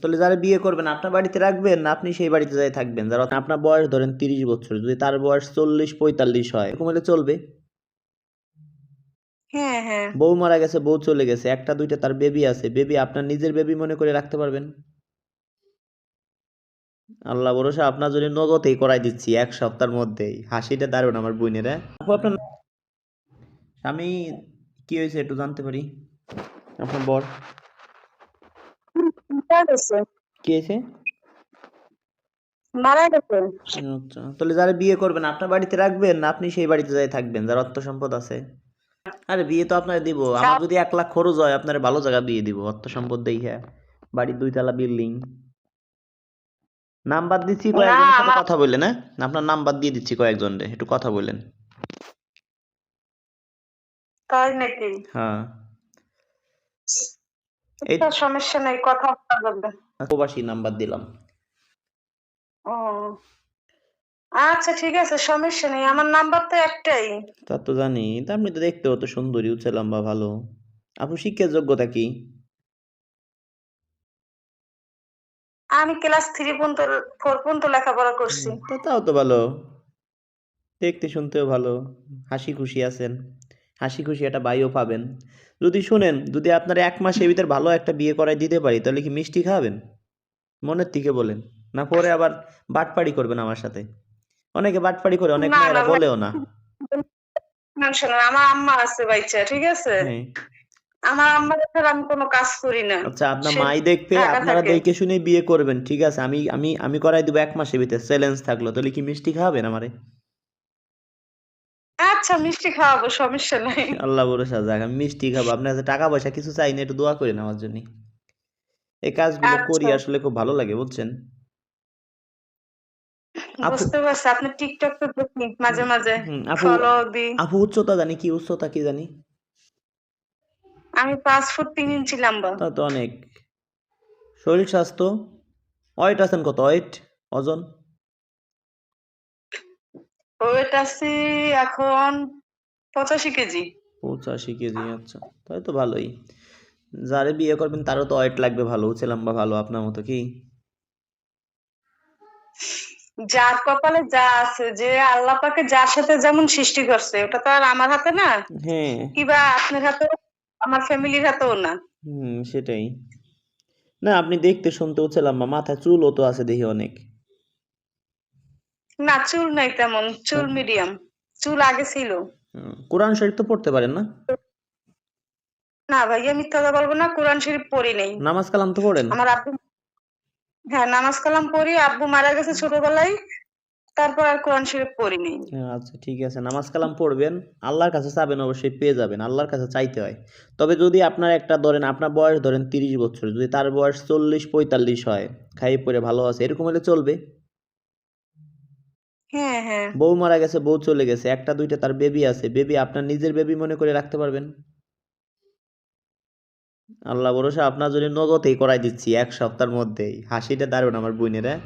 তাহলে যারা বিয়ে করবেন আপনার বাড়িতে রাখবেন না আপনি সেই বাড়িতে যাই থাকবেন? যারা আপনার বয়স ধরেন তিরিশ বছর যদি তার বয়স চল্লিশ পঁয়তাল্লিশ হয় এরকম হলে চলবে? হ্যাঁ হ্যাঁ। বউ মারা গেছে বউ চলে গেছে একটা দুইটা তার বেবি আছে বেবি আপনার নিজের বেবি মনে করে রাখতে পারবেন? আল্লাহ ভরসা আপনার জন্য নগদেই করাই দিচ্ছি এক সপ্তাহের মধ্যেই। হাসিটা দারুণ আমার বোনের হ্যাঁ? আপু আপনার স্বামী কি হয়েছে একটু জানতে পারি? আপনার বর? মারা গেছে। কি মারা গেছে। আচ্ছা তাহলে যারা বিয়ে করবেন আপনার বাড়িতে রাখবেন না? আপনি সেই বাড়িতে যাই থাকবেন যার অর্থ সম্পদ আছে। আরে বিয়ে তো আপনার দিব। আমার যদি এক লাখ খরচ হয় আপনার ভালো জায়গা বিয়ে দিব অর্থ সম্পদ বাড়ির দুইতলা বিল্ডিং। নাম্বার দিচ্ছি কয়েকজনের সাথে কথা বললেন হ্যাঁ আপনার নাম্বার দিয়ে দিচ্ছি কয়েকজনের একটু কথা নাকি? হ্যাঁ। সমস্যা নাই কথা প্রবাসী নাম্বার দিলাম। ও আচ্ছা ঠিক আছে সমস্যা নেই আমার নাম্বার তো একটাই। তা তো জানি তা আপনি তো দেখতে অত সুন্দরী লম্বা ভালো। আপু শিক্ষার যোগ্যতা কি? আমি ক্লাস থ্রি পর্যন্ত ফোর পর্যন্ত লেখাপড়া করছি। তা তাও তো ভালো। দেখতে শুনতেও ভালো হাসি খুশি আছেন। হাসি খুশি একটা বাইও পাবেন। যদি শুনেন যদি আপনার এক মাসের ভিতর ভালো একটা বিয়ে করাই দিতে পারি তাহলে কি মিষ্টি খাবেন? মনের থেকে বলেন। না পরে আবার বাটপাড়ি করবেন আমার সাথে। অনেকে বাটপাড়ি করে অনেক মেয়েরা বলেও না। আমার আম্মা আছে বাইচা ঠিক আছে? হ্যাঁ। আমার আমি কোনো কাজ করি না। আচ্ছা আপনার মাই দেখবে আপনারা। দেখে শুনে বিয়ে করবেন ঠিক আছে? আমি আমি আমি করাই দেবো এক মাসের ভিতরে। চ্যালেঞ্জ থাকল তাহলে কি মিষ্টি খাবেন আমারে? আচ্ছা মিষ্টি খাওয়াবো সমস্যা নাই। আল্লাহ ভরসা যাক আমি মিষ্টি খাব। আপনার কাছে টাকা পয়সা কিছু চাই না একটু দোয়া করেন আমার জন্য। এই কাজগুলো করি আচ্ছা। আসলে খুব ভালো লাগে বুঝছেন? আপু- বুঝতে পারছি আপনি টিকটক তো দেখি মাঝে মাঝে ফলো দিই আপু উচ্চতা জানি কি উচ্চতা কি জানি? আমি পাঁচ ফুট তিন ইঞ্চি লম্বা। তা তো অনেক। শরীর স্বাস্থ্য? ওয়েট আছেন কত? ওয়েট ওজন? ওয়েট আছি এখন পঁচাশি কেজি। পঁচাশি কেজি আচ্ছা। তাই তো ভালোই। যারে বিয়ে করবেন তারও তো ওয়েট লাগবে ভালো। উঁচে লম্বা ভালো আপনার মতো কি? যার কপালে যা আছে যে আল্লাহ পাকে যার সাথে যেমন সৃষ্টি করছে ওটা তো আর আমার হাতে না। হ্যাঁ। কিবা আপনার হাতে আমার ফ্যামিলির হাতেও না। হুম সেটাই। না আপনি দেখতে শুনতে উঁচে লম্বা মাথায় চুলও তো আছে দেখি অনেক। না চুল নাই তেমন চুল মিডিয়াম চুল আগে ছিল। কোরআন শরীফ তো পড়তে পারেন না? না ভাইয়া মিথ্যা কথা বলব না কোরআন শরীফ পড়ি নাই। নামাজ কালাম তো পড়েন? আমার আব্বু হ্যাঁ নামাজ কালাম পড়ি আব্বু মারা গেছে ছোটবেলায় তারপর আর কোরআন শরীফ পড়ি নাই। আচ্ছা ঠিক আছে নামাজ কালাম পড়বেন আল্লাহর কাছে চাবেন অবশ্যই পেয়ে যাবেন আল্লাহর কাছে চাইতে হয়। তবে যদি আপনার একটা ধরেন আপনার বয়স ধরেন তিরিশ বছর যদি তার বয়স চল্লিশ পঁয়তাল্লিশ হয় খাইয়ে পরে ভালো আছে এরকম হলে চলবে? হ্যাঁ হ্যাঁ। বউ মারা গেছে, বউ চলে গেছে, একটা, দুইটা তার বেবি আছে বেবি আপনার নিজের বেবি মনে করে রাখতে পারবেন? আল্লাহ ভরসা, আপনার জন্য নগদেই করাই দিচ্ছি, এক সপ্তাহের মধ্যেই। হাসিটা দারুণ আমার বোনের হ্যাঁ?